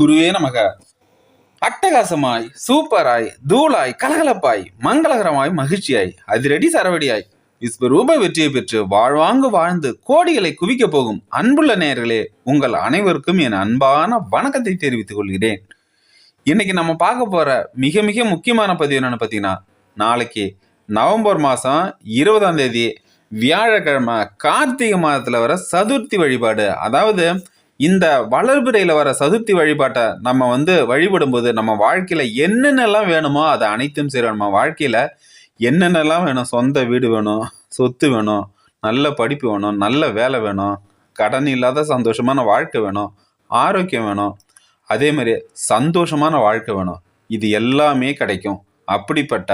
குருவே நமக. அட்டகாசமாய் சூப்பராய் தூளாய் கலகலப்பாய் மங்களகரமாய் மகிழ்ச்சியாய் அதிரடி சரவடியாய். விஸ்வரூப வெற்றியை பெற்று வாழ்வாங்கு வாழ்ந்து கோடிகளை குவிக்கப் போகும் அன்புள்ள நேயர்களே உங்கள் அனைவருக்கும் என் அன்பான வணக்கத்தை தெரிவித்துக் கொள்கிறேன். இன்னைக்கு நம்ம பார்க்க போற மிக மிக முக்கியமான பதிவு என்னன்னு பார்த்தீங்கன்னா நாளைக்கு நவம்பர் மாதம் இருபதாம் தேதி வியாழக்கிழமை கார்த்திகை மாதத்தில் வர சதுர்த்தி வழிபாடு. அதாவது இந்த வளர்பிறையில் வர சதுர்த்தி வழிபாட்டை நம்ம வந்து வழிபடும்போது நம்ம வாழ்க்கையில் என்னென்னலாம் வேணுமோ அதை அனைத்தும் சரி நம்ம வாழ்க்கையில் என்னென்னலாம் வேணும்? சொந்த வீடு வேணும் சொத்து வேணும் நல்ல படிப்பு வேணும் நல்ல வேலை வேணும் கடன் இல்லாத சந்தோஷமான வாழ்க்கை வேணும் ஆரோக்கியம் வேணும் அதே மாதிரி சந்தோஷமான வாழ்க்கை வேணும். இது எல்லாமே கிடைக்கும். அப்படிப்பட்ட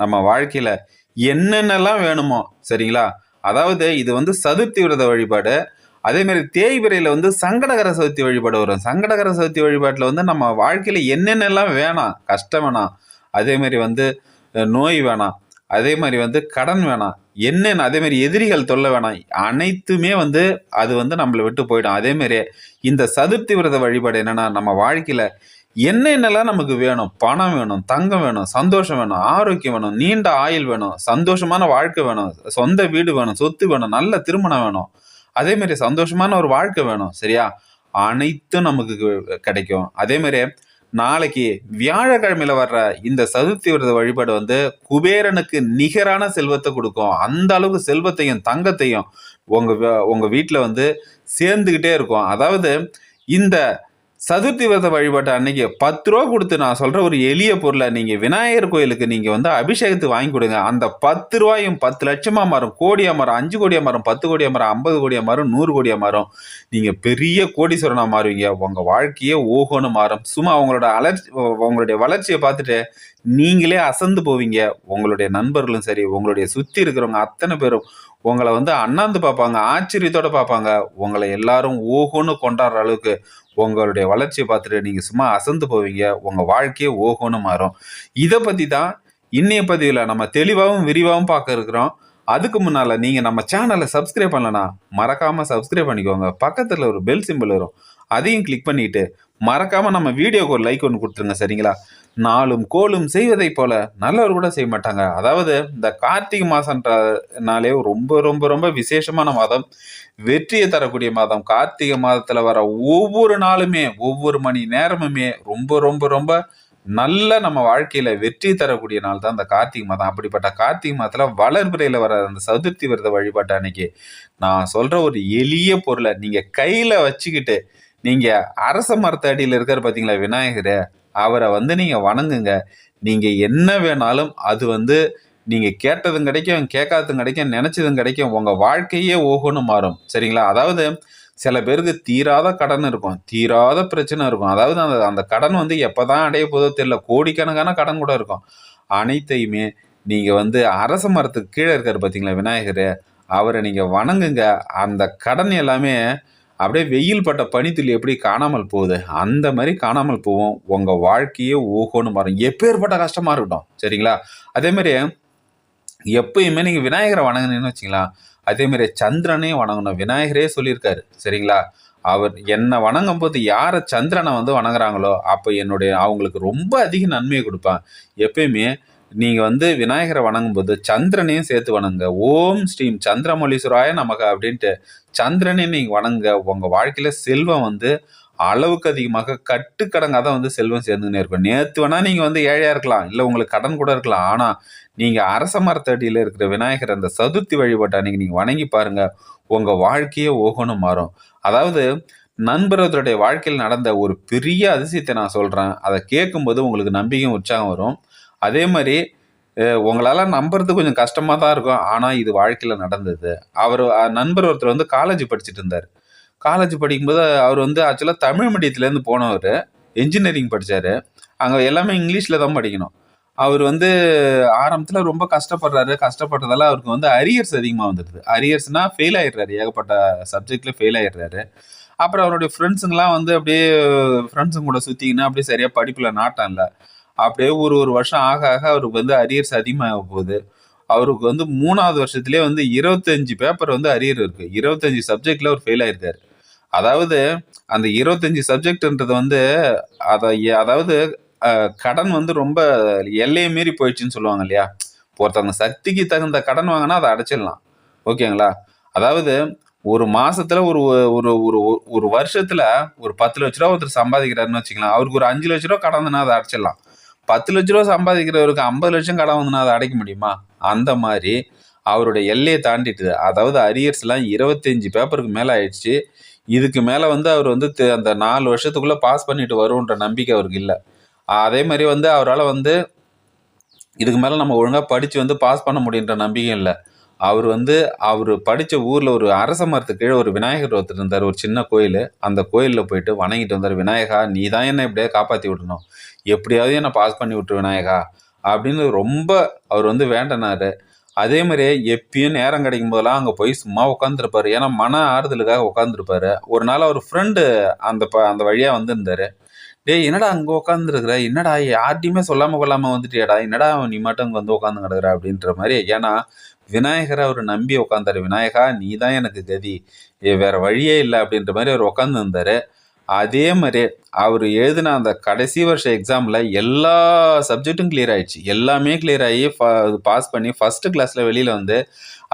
நம்ம வாழ்க்கையில் என்னென்னலாம் வேணுமோ சரிங்களா? அதாவது இது வந்து சதுர்த்தி விரத வழிபாடு. அதே மாதிரி தேய்பிரையில் வந்து சங்கடகர சதுர்த்தி வழிபாடு வரும். சங்கடகர சதுர்த்தி வழிபாட்டில் வந்து நம்ம வாழ்க்கையில் என்னென்னலாம் வேணாம். கஷ்டம் வேணாம். அதே மாதிரி வந்து நோய் வேணாம். அதே மாதிரி வந்து கடன் வேணாம். என்னென்ன அதே மாதிரி எதிரிகள் தொல்லை வேணாம். அனைத்துமே வந்து அது வந்து நம்மளை விட்டு போயிடும். அதே மாதிரி இந்த சதுர்த்தி விரத வழிபாடு என்னன்னா நம்ம வாழ்க்கையில் என்னென்னலாம் நமக்கு வேணும்? பணம் வேணும் தங்கம் வேணும் சந்தோஷம் வேணும் ஆரோக்கியம் வேணும் நீண்ட ஆயுள் வேணும் சந்தோஷமான வாழ்க்கை வேணும் சொந்த வீடு வேணும் சொத்து வேணும் நல்ல திருமணம் வேணும். அதே மாதிரி சந்தோஷமான ஒரு வாழ்க்கை வேணும் சரியா? அனைத்தும் நமக்கு கிடைக்கும். அதே மாதிரி நாளைக்கு வியாழக்கிழமையில வர்ற இந்த சதுர்த்தி விரத வழிபாடு வந்து குபேரனுக்கு நிகரான செல்வத்தை கொடுக்கும். அந்த அளவுக்கு செல்வத்தையும் தங்கத்தையும் உங்க உங்க வீட்டில் வந்து சேர்ந்துக்கிட்டே இருக்கும். அதாவது இந்த சதுர்த்தி விரத வழிபாட்டு அன்னைக்கு பத்து ரூபா கொடுத்து நான் சொல்ற ஒரு எளிய பொருளை நீங்க விநாயகர் கோயிலுக்கு நீங்க வந்து அபிஷேகத்துக்கு வாங்கி கொடுங்க. அந்த பத்து ரூபாயும் பத்து லட்சமா மாறும். கோடியா மாறும். அஞ்சு கோடியா மாறும். பத்து கோடியா மாறும். ஐம்பது கோடியா மாறும். நூறு கோடியா மாறும். நீங்க பெரிய கோடீஸ்வரனா மாறுவீங்க. உங்க வாழ்க்கையே ஓகோன்னு மாறும். சும்மா உங்களோட அலர்ச்சி உங்களுடைய வளர்ச்சியை பார்த்துட்டு நீங்களே அசந்து போவீங்க. உங்களுடைய நண்பர்களும் சரி உங்களுடைய சுத்தி இருக்கிறவங்க அத்தனை பேரும் உங்களை வந்து அண்ணாந்து பார்ப்பாங்க ஆச்சரியத்தோடு பார்ப்பாங்க. உங்களை எல்லாரும் ஓஹோன்னு கொண்டாடுற அளவுக்கு உங்களுடைய வளர்ச்சியை பார்த்துட்டு நீங்கள் சும்மா அசந்து போவீங்க. உங்கள் வாழ்க்கையே ஓஹோன்னு மாறும். இதை பற்றி தான் இன்னைய பதிவில் நம்ம தெளிவாகவும் விரிவாகவும் பார்க்க இருக்கிறோம். அதுக்கு முன்னால் நீங்கள் நம்ம சேனலை சப்ஸ்கிரைப் பண்ணலன்னா மறக்காமல் சப்ஸ்கிரைப் பண்ணிக்கோங்க. பக்கத்தில் ஒரு பெல் சிம்பிள் வரும். அதையும் கிளிக் பண்ணிவிட்டு மறக்காமல் நம்ம வீடியோக்கு ஒரு லைக் ஒன்று கொடுத்துருங்க சரிங்களா? நாளும் கோலும் செய்வதைப் போல நல்லவர் கூட செய்ய மாட்டாங்க. அதாவது இந்த கார்த்திகை மாதம்ன்றனாலே ரொம்ப ரொம்ப ரொம்ப விசேஷமான மாதம். வெற்றியை தரக்கூடிய மாதம். கார்த்திகை மாதத்தில் வர ஒவ்வொரு நாளுமே ஒவ்வொரு மணி நேரமுமே ரொம்ப ரொம்ப ரொம்ப நல்ல நம்ம வாழ்க்கையில் வெற்றி தரக்கூடிய நாள் தான் இந்த கார்த்திகை மாதம். அப்படிப்பட்ட கார்த்திகை மாதத்தில் வளர்பிறையில் வர அந்த சதுர்த்தி விரத வழிபாட்டு அன்னைக்கு நான் சொல்கிற ஒரு எளிய பொருளை நீங்கள் கையில் வச்சுக்கிட்டு நீங்க அரச மரத்தடியில் இருக்கிற பார்த்தீங்களா விநாயகர் அவரை வந்து நீங்க வணங்குங்க. நீங்க என்ன வேணாலும் அது வந்து நீங்க கேட்டதும் கிடைக்கும் கேட்காததும் கிடைக்கும் நினைச்சதும் கிடைக்கும் உங்க வாழ்க்கையே ஓகோன்னு மாறும். சரிங்களா? அதாவது சில பேருக்கு தீராத கடன் இருக்கும் தீராத பிரச்சனை இருக்கும். அதாவது அந்த அந்த கடன் வந்து எப்பதான் அடைய போதோ தெரியல கோடிக்கணக்கான கடன் கூட இருக்கும். அனைத்தையுமே நீங்க வந்து அரச மரத்துக்கு கீழே இருக்காரு பார்த்தீங்களா விநாயகர் அவரை நீங்க வணங்குங்க. அந்த கடன் எல்லாமே அப்படியே வெயில் பட்ட பனித்துளி எப்படி காணாமல் போகுது? அந்த மாதிரி காணாமல் போகும் உங்க வாழ்க்கையே ஓஹோன்னு மாறும். எப்பேற்பட்ட கஷ்டமா இருக்கட்டும். சரிங்களா? அதே மாதிரி எப்பயுமே நீங்க விநாயகரை வணங்குனீங்கன்னு வச்சுங்களா அதே மாதிரி சந்திரனையும் வணங்கணும். விநாயகரே சொல்லியிருக்காரு. சரிங்களா? அவர் என்னை வணங்கும் போது யாரை சந்திரனை வந்து வணங்குறாங்களோ அப்போ என்னுடைய அவங்களுக்கு ரொம்ப அதிக நன்மையை கொடுப்பேன். எப்பயுமே நீங்கள் வந்து விநாயகரை வணங்கும்போது சந்திரனையும் சேர்த்து வணங்குங்க. ஓம் ஸ்ரீம் சந்திரமொழீஸ்வராய நமக அப்படின்ட்டு சந்திரனையும் நீங்கள் வணங்குங்க. உங்கள் வாழ்க்கையில் செல்வம் வந்து அளவுக்கு அதிகமாக கட்டுக்கடங்காக தான் வந்து செல்வம் சேர்ந்துக்கினே இருக்கும். நேற்று வேணால் நீங்கள் வந்து ஏழையாக இருக்கலாம். இல்லை உங்களுக்கு கடன் கூட இருக்கலாம். ஆனால் நீங்கள் அரச மரத்தடியில் இருக்கிற விநாயகர் அந்த சதுர்த்தி வழிபாட்டை அன்னைக்கு நீங்கள் வணங்கி பாருங்கள் உங்கள் வாழ்க்கையே ஓகோன்னு மாறும். அதாவது நண்பர்களுடைய வாழ்க்கையில் நடந்த ஒரு பெரிய அதிசயத்தை நான் சொல்கிறேன் அதை கேட்கும்போது உங்களுக்கு நம்பிக்கையும் உற்சாகம் வரும். அதே மாதிரி உங்களால் நம்புறது கொஞ்சம் கஷ்டமாக தான் இருக்கும். ஆனால் இது வாழ்க்கையில் நடந்தது. அவர் நண்பர் ஒருத்தர் வந்து காலேஜ் படிச்சுட்டு இருந்தார். காலேஜ் படிக்கும்போது அவர் வந்து ஆக்சுவலாக தமிழ் மீடியத்துலேருந்து போனவர். இன்ஜினியரிங் படித்தார் அங்கே எல்லாமே இங்கிலீஷில் தான் படிக்கணும். அவர் வந்து ஆரம்பத்தில் ரொம்ப கஷ்டப்படுறாரு. கஷ்டப்படுறதால அவருக்கு வந்து அரியர்ஸ் அதிகமாக வந்துடுது. அரியர்ஸ்னா ஃபெயில் ஆயிடுறாரு. ஏகப்பட்ட சப்ஜெக்டில் ஃபெயில் ஆயிடுறாரு. அப்புறம் அவருடைய ஃப்ரெண்ட்ஸுங்கெல்லாம் வந்து அப்படியே ஃப்ரெண்ட்ஸுங்க கூட சுற்றிங்கன்னா அப்படியே சரியாக படிப்பில் நாட்டம் இல்லை அப்படியே ஒரு ஒரு வருஷம் ஆக ஆக அவருக்கு வந்து அரியர்ஸ் அதிகமாக போகுது. அவருக்கு வந்து மூணாவது வருஷத்துலேயே வந்து இருபத்தஞ்சு பேப்பர் வந்து அரியர் இருக்குது இருபத்தஞ்சு சப்ஜெக்டில் அவர் ஃபெயில் ஆயிருக்காரு. அதாவது அந்த இருபத்தஞ்சி சப்ஜெக்ட்ன்றது வந்து அதை அதாவது கடன் வந்து ரொம்ப எல்லையை மீறி போயிடுச்சுன்னு சொல்லுவாங்க இல்லையா? ஒருத்தவங்க சக்திக்கு தகுந்த கடன் வாங்கினா அதை அடைச்சிடலாம். ஓகேங்களா? அதாவது ஒரு மாசத்துல ஒரு ஒரு ஒரு ஒரு வருஷத்துல ஒரு பத்து லட்ச ரூபா ஒருத்தர் சம்பாதிக்கிறாருன்னு வச்சுக்கலாம். அவருக்கு ஒரு அஞ்சு லட்ச ரூபா கடன் அதை அடைச்சிடலாம். பத்து லட்ச ரூபா சம்பாதிக்கிறவருக்கு ஐம்பது லட்சம் கடன் வந்துன்னா அதை அடைக்க முடியுமா? அந்த மாதிரி அவருடைய எல்லையை தாண்டிட்டு அதாவது அரியர்ஸ்லாம் இருபத்தஞ்சி பேப்பருக்கு மேலே ஆயிடுச்சு. இதுக்கு மேலே வந்து அவர் வந்து அந்த நாலு வருஷத்துக்குள்ளே பாஸ் பண்ணிட்டு வரும்ன்ற நம்பிக்கை அவருக்கு இல்லை. அதே மாதிரி வந்து அவரால் வந்து இதுக்கு மேலே நம்ம ஒழுங்காக படித்து வந்து பாஸ் பண்ண முடியுன்ற நம்பிக்கை இல்லை. அவர் வந்து அவர் படித்த ஊரில் ஒரு அரச மரத்துக்கு கீழே ஒரு விநாயகர் ஒருத்தர் இருந்தார் ஒரு சின்ன கோயில். அந்த கோயிலில் போயிட்டு வணங்கிட்டு வந்தார் விநாயகா நீ தான் என்னை எப்படியாவது காப்பாற்றி விடணும். எப்படியாவது என்னை பாஸ் பண்ணி விட்டுரு விநாயகா அப்படின்னு ரொம்ப அவர் வந்து வேண்டனார். அதே மாதிரியே எப்பயும் நேரம் கிடைக்கும் போதெல்லாம் அங்கே போய் சும்மா உட்காந்துருப்பாரு ஏன்னா மன ஆறுதலுக்காக உட்காந்துருப்பாரு ஒரு நாள் அவர் ஃப்ரெண்டு அந்த ப அந்த வழியாக வந்திருந்தார். டேய் என்னடா அங்கே உட்காந்துருக்குற என்னடா யார்ட்டையுமே சொல்லாமல் கொள்ளாமல் வந்துட்டியாடா? என்னடா நீ மட்டும் அங்கே வந்து உட்காந்து கிடக்குற? அப்படின்ற மாதிரி. ஏன்னா விநாயகரை அவர் நம்பி உட்காந்தாரு விநாயகா நீ தான் எனக்கு கதி. வேறு வழியே இல்லை அப்படின்ற மாதிரி அவர் உட்காந்துருந்தார் அதே மாதிரி அவர் எழுதின அந்த கடைசி வருஷ எக்ஸாமில் எல்லா சப்ஜெக்ட்டும் கிளியர் ஆகிடுச்சு எல்லாமே கிளியர் ஆகி பாஸ் பண்ணி ஃபஸ்ட்டு கிளாஸில் வெளியில் வந்து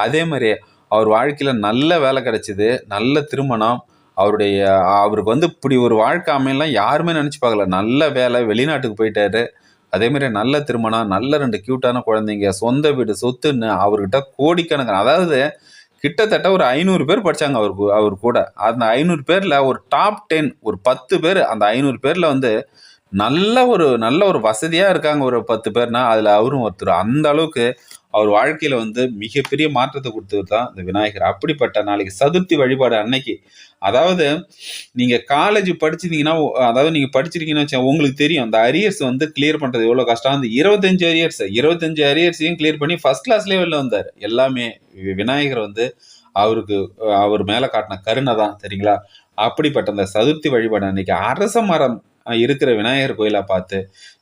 அதே மாதிரி அவர் வாழ்க்கையில் நல்ல வேலை கிடைச்சிது. நல்ல திருமணம். அவருடைய அவருக்கு வந்து இப்படி ஒரு வாழ்க்கை அமையெல்லாம் யாருமே நினச்சி பார்க்கல. நல்ல வேலை வெளிநாட்டுக்கு போயிட்டாரு. அதே மாதிரி நல்ல திருமணம் நல்ல ரெண்டு க்யூட்டான குழந்தைங்க சொந்த வீடு சொத்துன்னு அவர்கிட்ட கோடிக்கணக்கான அதாவது கிட்டத்தட்ட ஒரு ஐநூறு பேர் படிச்சாங்க அவருக்கு அவர் கூட. அந்த ஐநூறு பேரில் ஒரு டாப் டென் ஒரு பத்து பேர் அந்த ஐநூறு பேரில் வந்து நல்ல ஒரு நல்ல ஒரு வசதியாக இருக்காங்க ஒரு பத்து பேர்னா அதில் அவரும் ஒருத்தர். அந்த அளவுக்கு அவர் வாழ்க்கையில் வந்து மிகப்பெரிய மாற்றத்தை கொடுத்தது தான் இந்த விநாயகர். அப்படிப்பட்ட நாளைக்கு சதுர்த்தி வழிபாடு அன்னைக்கு. அதாவது நீங்கள் காலேஜ் படிச்சிருந்தீங்கன்னா அதாவது நீங்கள் படிச்சிருக்கீங்கன்னு வச்சா உங்களுக்கு தெரியும் அந்த அரியர்ஸ் வந்து கிளியர் பண்ணுறது எவ்வளோ கஷ்டம். அந்த இருபத்தஞ்சு அரியர்ஸ் இருபத்தஞ்சு அரியர்ஸையும் கிளியர் பண்ணி ஃபர்ஸ்ட் கிளாஸ் லெவலில் வந்தார். எல்லாமே விநாயகர் வந்து அவருக்கு அவர் மேலே காட்டின கருணை தான் சரிங்களா அப்படிப்பட்ட அந்த சதுர்த்தி வழிபாடு அன்னைக்கு அரச மரம் இருக்கிற விநாயகர் கோயிலை பார்த்து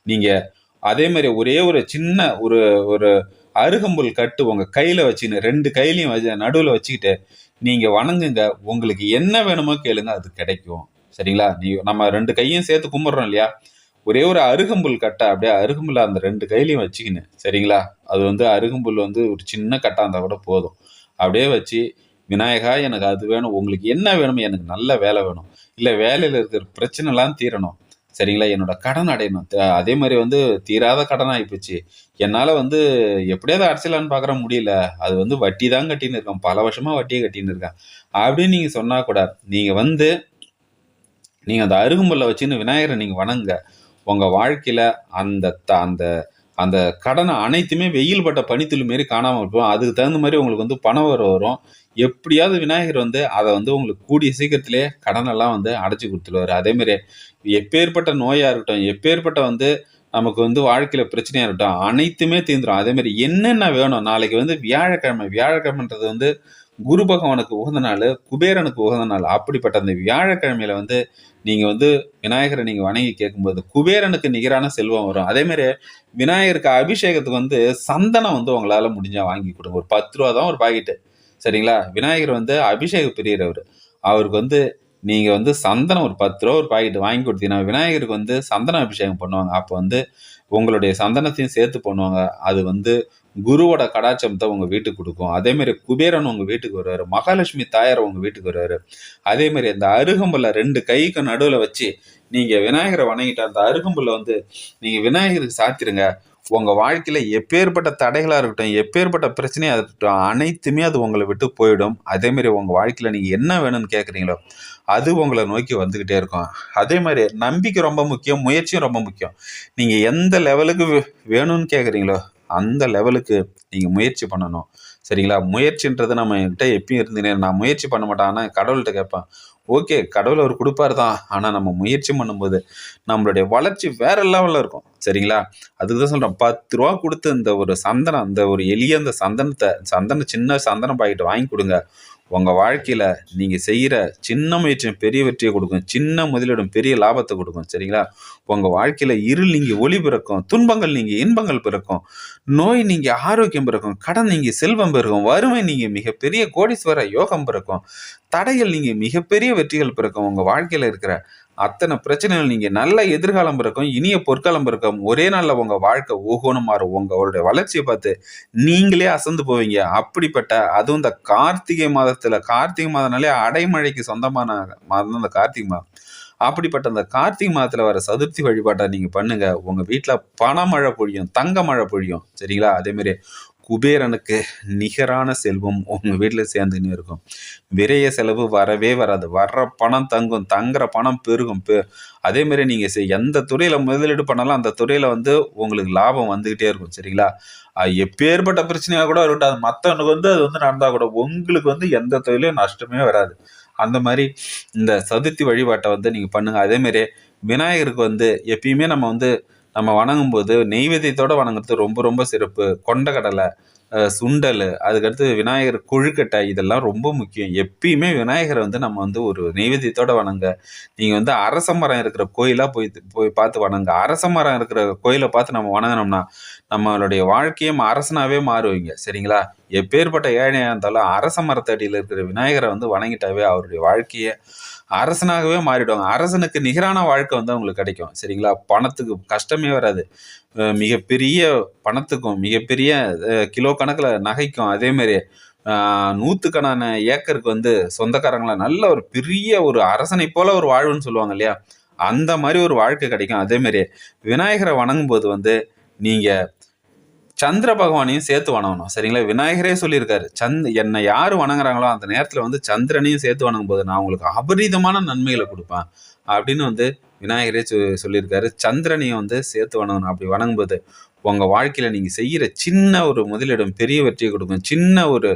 நீங்கள் அதே மாதிரி ஒரே ஒரு சின்ன ஒரு ஒரு அருகம்புல் கட்டு உங்க கையில வச்சுன்னு ரெண்டு கையிலையும் வச்சு நடுவில் வச்சுக்கிட்டு நீங்க வணங்குங்க. உங்களுக்கு என்ன வேணுமோ கேளுங்க அது கிடைக்கும். சரிங்களா? நீ நம்ம ரெண்டு கையும் சேர்த்து கும்பிட்றோம் இல்லையா? ஒரே ஒரு அருகம்புல் கட்டை அப்படியே அருகம்புல் அந்த ரெண்டு கையிலையும் வச்சுக்கின்னு சரிங்களா? அது வந்து அருகம்புல் வந்து ஒரு சின்ன கட்டா இருந்தா கூட போதும். அப்படியே வச்சு விநாயகா எனக்கு அது வேணும். உங்களுக்கு என்ன வேணும் எனக்கு நல்ல வேலை வேணும். இல்லை வேலையில் இருக்கிற பிரச்சனைலாம் தீரணும். சரிங்களா? என்னோட கடன் அடையணும். அதே மாதிரி வந்து தீராத கடன் ஆகிப்போச்சு என்னால் வந்து எப்படியாவது அடைச்சலான்னு பார்க்குற முடியல. அது வந்து வட்டி தான் கட்டின்னு இருக்கேன். பல வருஷமாக வட்டியை கட்டின்னு இருக்கேன். அப்படின்னு நீங்கள் சொன்னால் கூட நீங்கள் வந்து நீங்கள் அந்த அருகுமல்ல வச்சுன்னு விநாயகரை நீங்கள் வணங்க. உங்கள் வாழ்க்கையில் அந்த த- அந்த அந்த கடனை அனைத்துமே வெயில் பட்ட பனித்துளி மாரி காணாமல் இருப்போம் அதுக்கு தகுந்த மாதிரி உங்களுக்கு வந்து பணம் வர வரும். எப்படியாவது விநாயகர் வந்து அதை வந்து உங்களுக்கு கூடிய சீக்கிரத்திலே கடனெல்லாம் வந்து அடைச்சி கொடுத்துருவாரு. அதேமாரி எப்பேற்பட்ட நோயாக இருக்கட்டும் எப்பேற்பட்ட வந்து நமக்கு வந்து வாழ்க்கையில் பிரச்சனையாக இருக்கட்டும் அனைத்துமே தீர்ந்துரும். அதேமாரி என்னென்ன வேணும்? நாளைக்கு வந்து வியாழக்கிழமை வியாழக்கிழமைன்றது வந்து குரு பகவானுக்கு உகந்த நாள் குபேரனுக்கு உகந்த நாள். அப்படிப்பட்ட அந்த வியாழக்கிழமையில வந்து நீங்கள் வந்து விநாயகரை நீங்கள் வணங்கி கேட்கும்போது குபேரனுக்கு நிகரான செல்வம் வரும். அதேமாரி விநாயகருக்கு அபிஷேகத்துக்கு வந்து சந்தனம் வந்து உங்களால் முடிஞ்சால் வாங்கி கொடுங்க. ஒரு பத்து ரூபா தான் ஒரு பாக்கெட்டு. சரிங்களா? விநாயகர் வந்து அபிஷேக பிரியர் அவர் அவருக்கு வந்து நீங்கள் வந்து சந்தனம் ஒரு பத்து ரூபா ஒரு பாக்கெட் வாங்கி கொடுத்தீங்கன்னா விநாயகருக்கு வந்து சந்தன அபிஷேகம் பண்ணுவாங்க. அப்போ வந்து உங்களுடைய சந்தனத்தையும் சேர்த்து பண்ணுவாங்க. அது வந்து குருவோட கடாச்சம்தான் உங்க வீட்டுக்கு கொடுக்கும். அதே மாதிரி குபேரன் உங்க வீட்டுக்கு வருவாரு. மகாலட்சுமி தாயார் உங்க வீட்டுக்கு வருவாரு. அதே மாதிரி அந்த அருகம்புல ரெண்டு கைக்கு நடுவுல வச்சு நீங்க விநாயகரை வணங்கிட்டு அந்த அருகம்புல வந்து நீங்க விநாயகருக்கு சாத்திருங்க. உங்க வாழ்க்கையில எப்பேற்பட்ட தடைகளா இருக்கட்டும் எப்பேற்பட்ட பிரச்சனையா இருக்கட்டும் அனைத்துமே அது உங்களை விட்டு போயிடும். அதே மாதிரி உங்க வாழ்க்கையில நீங்க என்ன வேணும்னு கேக்குறீங்களோ அது உங்களை நோக்கி வந்துகிட்டே இருக்கும். அதே மாதிரி நம்பிக்கை ரொம்ப முக்கியம் முயற்சியும் ரொம்ப முக்கியம். நீங்க எந்த லெவலுக்கு வே- வேணும்னு கேக்குறீங்களோ அந்த லெவலுக்கு நீங்கள் முயற்சி பண்ணணும். சரிங்களா? முயற்சின்றது நம்ம என்கிட்ட எப்பயும் இருந்துனே நான் முயற்சி பண்ண மாட்டேன். ஆனால் கடவுள்கிட்ட கேட்பேன் ஓகே கடவுள் அவர் கொடுப்பாரு தான் ஆனால் நம்ம முயற்சி பண்ணும்போது நம்மளுடைய வளர்ச்சி வேற லெவலில் இருக்கும். சரிங்களா? அதுக்கு தான் சொல்கிறேன் பத்து ரூபா கொடுத்து இந்த ஒரு சந்தனம் அந்த ஒரு எளிய அந்த சந்தனத்தை சந்தனம் சின்ன சந்தனம் பாக்கெட் வாங்கி கொடுங்க. உங்கள் வாழ்க்கையில் நீங்கள் செய்கிற சின்ன முயற்சியும் பெரிய வெற்றியை கொடுக்கும். சின்ன முதலிடம் பெரிய லாபத்தை கொடுக்கும் சரிங்களா? உங்கள் வாழ்க்கையில் இருள் நீங்கள் ஒளி பிறக்கும் துன்பங்கள் நீங்கள் இன்பங்கள் பிறக்கும் நோய் நீங்கள் ஆரோக்கியம் பிறக்கும் கடன் நீங்கள் செல்வம் பிறக்கும் வறுமை நீங்கள் மிகப்பெரிய கோடீஸ்வர யோகம் பிறக்கும் தடைகள் நீங்கள் மிகப்பெரிய வெற்றிகள் பிறக்கும் உங்கள் வாழ்க்கையில் இருக்கிற அத்தனை பிரச்சனைகள் நீங்கள் நல்ல எதிர்காலம் பிறக்கும் இனிய பொற்காலம் பிறக்கும் ஒரே நாளில் உங்கள் வாழ்க்கை ஊகோணும் மாறும். உங்களுடைய வளர்ச்சியை பார்த்து நீங்களே அசந்து போவீங்க. அப்படிப்பட்ட அதுவும் இந்த கார்த்திகை மாதத்தில் கார்த்திகை மாதம்னாலே அடைமழைக்கு சொந்தமான மாதம் இந்த கார்த்திகை மாதம். அப்படிப்பட்ட அந்த கார்த்திகை மாதத்தில் வர சதுர்த்தி வழிபாட்டை நீங்கள் பண்ணுங்க. உங்கள் வீட்டில் பணமழை பொழியும் தங்க மழை பொழியும். சரிங்களா? அதேமாரி குபேரனுக்கு நிகரான செல்வம் உங்கள் வீட்டில் சேர்ந்துன்னு இருக்கும். விரைய செலவு வரவே வராது. வர்ற பணம் தங்கும். தங்குற பணம் பெருகும். பெ அதேமாரி நீங்கள் செய் எந்த துறையில் முதலீடு பண்ணாலும் அந்த துறையில் வந்து உங்களுக்கு லாபம் வந்துக்கிட்டே இருக்கும். சரிங்களா? எப்பேற்பட்ட பிரச்சனையாக கூட இருக்கட்டும். அது மற்றவனுக்கு வந்து அது வந்து நடந்தால் கூட உங்களுக்கு வந்து எந்த தொழிலும் நஷ்டமே வராது. அந்த மாதிரி இந்த சதுர்த்தி வழிபாட்டை வந்து நீங்கள் பண்ணுங்கள் அதேமாரி விநாயகருக்கு வந்து எப்பயுமே நம்ம வந்து நம்ம வணங்கும்போது நெய்வேத்தியத்தோடு வணங்குறது ரொம்ப ரொம்ப சிறப்பு. கொண்டக்கடலை சுண்டல் அதுக்கடுத்து விநாயகர் கொழுக்கட்டை இதெல்லாம் ரொம்ப முக்கியம். எப்பயுமே விநாயகரை வந்து நம்ம வந்து ஒரு நைவேத்தியத்தோடு வணங்க. நீங்கள் வந்து அரச மரம் இருக்கிற கோயிலாக போய் போய் பார்த்து வணங்க. அரச மரம் இருக்கிற கோயிலை பார்த்து நம்ம வணங்கினோம்னா நம்மளுடைய வாழ்க்கையும் அரசனாகவே மாறுவீங்க. சரிங்களா? எப்பேற்பட்ட ஏழையாக இருந்தாலும் அரச மரத்தடியில் இருக்கிற விநாயகரை வந்து வணங்கிட்டாவே அவருடைய வாழ்க்கையை அரசனாகவே மாறிடுவாங்க. அரசனுக்கு நிகரான வாழ்க்கை வந்து அவங்களுக்கு கிடைக்கும். சரிங்களா? பணத்துக்கு கஷ்டமே வராது. மிகப்பெரிய பணத்துக்கும் மிகப்பெரிய கிலோ கணக்கில் நகைக்கும் அதேமாரி நூற்றுக்கணான ஏக்கருக்கு வந்து சொந்தக்காரங்களை நல்ல ஒரு பெரிய ஒரு அரசனை போல ஒரு வாழ்வுன்னு சொல்லுவாங்க இல்லையா? அந்த மாதிரி ஒரு வாழ்க்கை கிடைக்கும். அதேமாரி விநாயகரை வணங்கும் போது வந்து நீங்கள் சந்திர பகவானையும் சேர்த்து வணங்கணும். சரிங்களா? விநாயகரே சொல்லியிருக்காரு. சந்த் என்னை யார் வணங்குறாங்களோ அந்த நேரத்தில் வந்து சந்திரனையும் சேர்த்து வணங்கும் போது நான் உங்களுக்கு அபரிதமான நன்மைகளை கொடுப்பேன் அப்படின்னு வந்து விநாயகரே சொ சொல்லியிருக்காரு. சந்திரனையும் வந்து சேர்த்து வணங்கணும். அப்படி வணங்கும்போது உங்கள் வாழ்க்கையில் நீங்கள் செய்கிற சின்ன ஒரு முதலிடம் பெரிய வெற்றியை கொடுக்கும். சின்ன ஒரு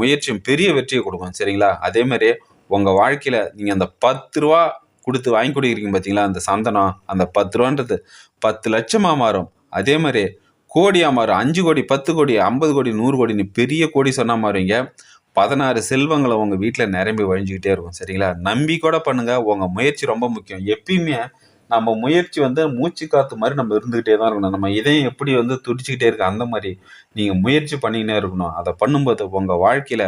முயற்சியும் பெரிய வெற்றியை கொடுக்கும். சரிங்களா? அதே மாதிரி உங்கள் வாழ்க்கையில் நீங்கள் அந்த பத்து ரூபா கொடுத்து வாங்கி கொடுக்குறீங்க பார்த்தீங்களா அந்த சந்தனம் அந்த பத்து ரூபான்றது பத்து லட்சமாக மாறும். அதே மாதிரி கோடியாக மாறும். அஞ்சு கோடி பத்து கோடி ஐம்பது கோடி நூறு கோடின்னு பெரிய கோடி சொன்னால் மாறுவீங்க. பதினாறு செல்வங்களை உங்கள் வீட்டில் நிரம்பி வழிஞ்சிக்கிட்டே இருக்கும். சரிங்களா? நம்பி கூட பண்ணுங்கள் உங்கள் முயற்சி ரொம்ப முக்கியம். எப்பயுமே நம்ம முயற்சி வந்து மூச்சு காத்து மாதிரி நம்ம இருந்துக்கிட்டே தான் இருக்கணும். நம்ம இதயம் எப்படி வந்து துடிச்சிக்கிட்டே இருக்கு அந்த மாதிரி நீங்கள் முயற்சி பண்ணிக்கிட்டே இருக்கணும். அதை பண்ணும்போது உங்கள் வாழ்க்கையில்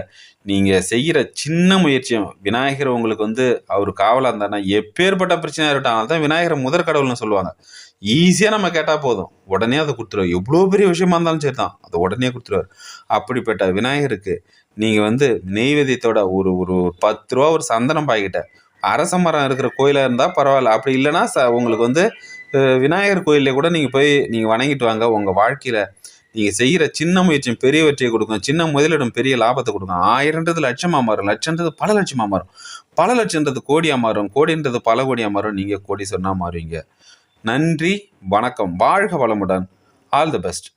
நீங்கள் செய்கிற சின்ன முயற்சியும் விநாயகர் உங்களுக்கு வந்து அவர் காவலாக இருந்தாருன்னா எப்பேற்பட்ட பிரச்சனையாக இருக்கட்டும் அதான் விநாயகர் முதற் கடவுள்னு சொல்லுவாங்க. ஈஸியாக நம்ம கேட்டால் போதும். உடனே அதை கொடுத்துருவார். எவ்வளோ பெரிய விஷயமா இருந்தாலும் சரி தான் அதை உடனே கொடுத்துருவார். அப்படிப்பட்ட விநாயகருக்கு நீங்கள் வந்து நெய்வேதியத்தோட ஒரு ஒரு ஒரு பத்து ரூபா ஒரு சந்தனம் பாய்கிட்ட அரச மரம் இருக்கிற கோயிலாக இருந்தால் பரவாயில்ல. அப்படி இல்லைன்னா ச உங்களுக்கு வந்து விநாயகர் கோயிலில் கூட நீங்கள் போய் நீங்கள் வணங்கிட்டு வாங்க. உங்கள் வாழ்க்கையில் நீங்கள் செய்கிற சின்ன முயற்சியும் பெரிய வெற்றியை கொடுக்கும். சின்ன முதலிடம் பெரிய லாபத்தை கொடுக்கும். ஆயிரன்றது லட்சமாக மாறும். லட்சன்றது பல லட்சமாக மாறும். பல லட்சன்றது கோடியாக மாறும். கோடின்றது பல கோடியாக மாறும். நீங்கள் கோடி சொன்னால் மாறுவீங்க. நன்றி வணக்கம். வாழ்க வளமுடன். All the best.